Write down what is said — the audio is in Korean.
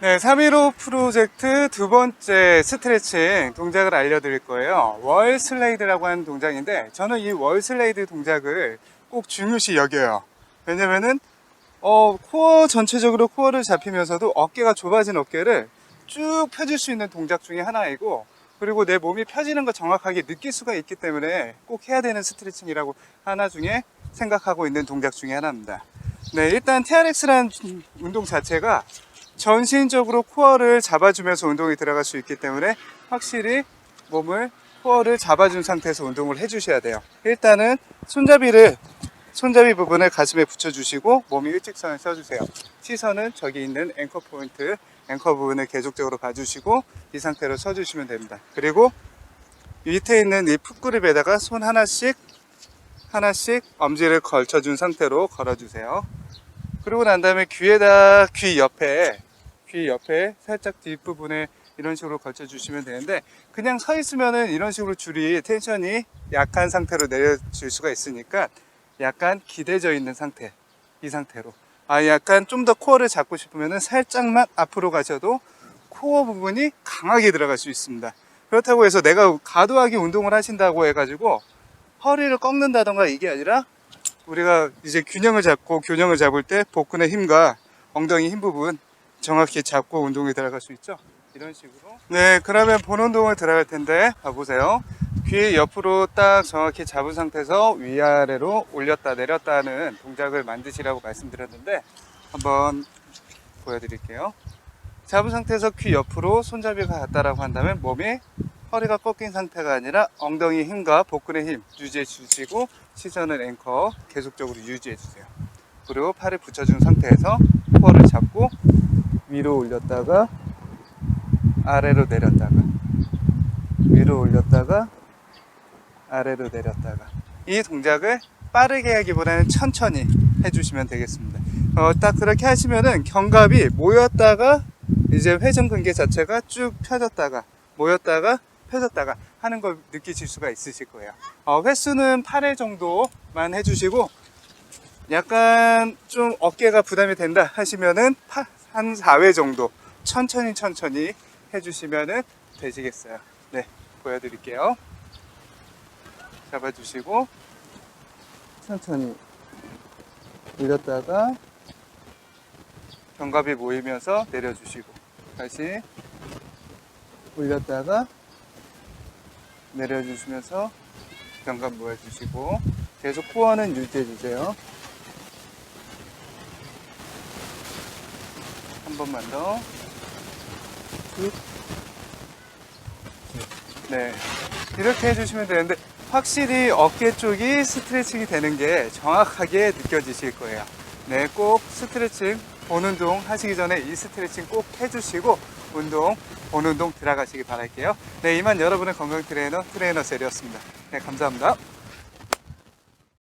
네, 315 프로젝트 두 번째 스트레칭 동작을 알려드릴 거예요. 월 슬레이드라고 하는 동작인데, 저는 이 월 슬레이드 동작을 꼭 중요시 여겨요. 왜냐면은, 어, 코어 전체적으로 코어를 잡히면서도 어깨가 좁아진 어깨를 쭉 펴줄 수 있는 동작 중에 하나이고, 그리고 내 몸이 펴지는 걸 정확하게 느낄 수가 있기 때문에 꼭 해야 되는 스트레칭이라고 하나 중에 생각하고 있는 동작 중에 하나입니다. 네, 일단 TRX라는 운동 자체가 전신적으로 코어를 잡아주면서 운동이 들어갈 수 있기 때문에 확실히 몸을 코어를 잡아준 상태에서 운동을 해주셔야 돼요. 일단은 손잡이를 손잡이 부분을 가슴에 붙여주시고 몸이 일직선을 써주세요. 시선은 저기 있는 앵커 포인트, 앵커 부분을 계속적으로 봐주시고 이 상태로 서주시면 됩니다. 그리고 밑에 있는 이 풋그립에다가 손 하나씩 하나씩 엄지를 걸쳐준 상태로 걸어주세요. 그리고 난 다음에 귀에다 귀 옆에 귀 옆에 살짝 뒷부분에 이런 식으로 걸쳐주시면 되는데 그냥 서 있으면은 이런 식으로 줄이 텐션이 약한 상태로 내려질 수가 있으니까 약간 기대져 있는 상태 이 상태로. 아 약간 좀 더 코어를 잡고 싶으면은 살짝만 앞으로 가셔도 코어 부분이 강하게 들어갈 수 있습니다. 그렇다고 해서 내가 과도하게 운동을 하신다고 해가지고 허리를 꺾는다던가 이게 아니라 우리가 이제 균형을 잡고 균형을 잡을 때 복근의 힘과 엉덩이 힘 부분 정확히 잡고 운동에 들어갈 수 있죠. 이런 식으로. 네, 그러면 본 운동을 들어갈 텐데 봐보세요. 귀 옆으로 딱 정확히 잡은 상태에서 위아래로 올렸다 내렸다 하는 동작을 만드시라고 말씀드렸는데 한번 보여드릴게요. 잡은 상태에서 귀 옆으로 손잡이가 갔다라고 한다면 몸이 허리가 꺾인 상태가 아니라 엉덩이 힘과 복근의 힘 유지해 주시고 시선을 앵커 계속적으로 유지해 주세요. 그리고 팔을 붙여준 상태에서 코어를 잡고 위로 올렸다가 아래로 내렸다가 위로 올렸다가 아래로 내렸다가 이 동작을 빠르게 하기보다는 천천히 해주시면 되겠습니다. 어, 딱 그렇게 하시면은 견갑이 모였다가 이제 회전 근개 자체가 쭉 펴졌다가 모였다가 펴졌다가 하는 걸 느끼실 수가 있으실 거예요. 어, 횟수는 8회 정도만 해주시고 약간 좀 어깨가 부담이 된다 하시면은 파- 한 4회 정도 천천히 천천히 해주시면은 되시겠어요. 네, 보여드릴게요. 잡아주시고 천천히 올렸다가 견갑이 모이면서 내려주시고 다시 올렸다가 내려주시면서 견갑 모여주시고 계속 코어는 유지해주세요. 한 번만 더. 쭉. 네. 이렇게 해주시면 되는데, 확실히 어깨 쪽이 스트레칭이 되는 게 정확하게 느껴지실 거예요. 네, 꼭 스트레칭, 본 운동 하시기 전에 이 스트레칭 꼭 해주시고, 운동, 본 운동 들어가시기 바랄게요. 네, 이만 여러분의 건강 트레이너, 트레이너 셀이었습니다. 네, 감사합니다.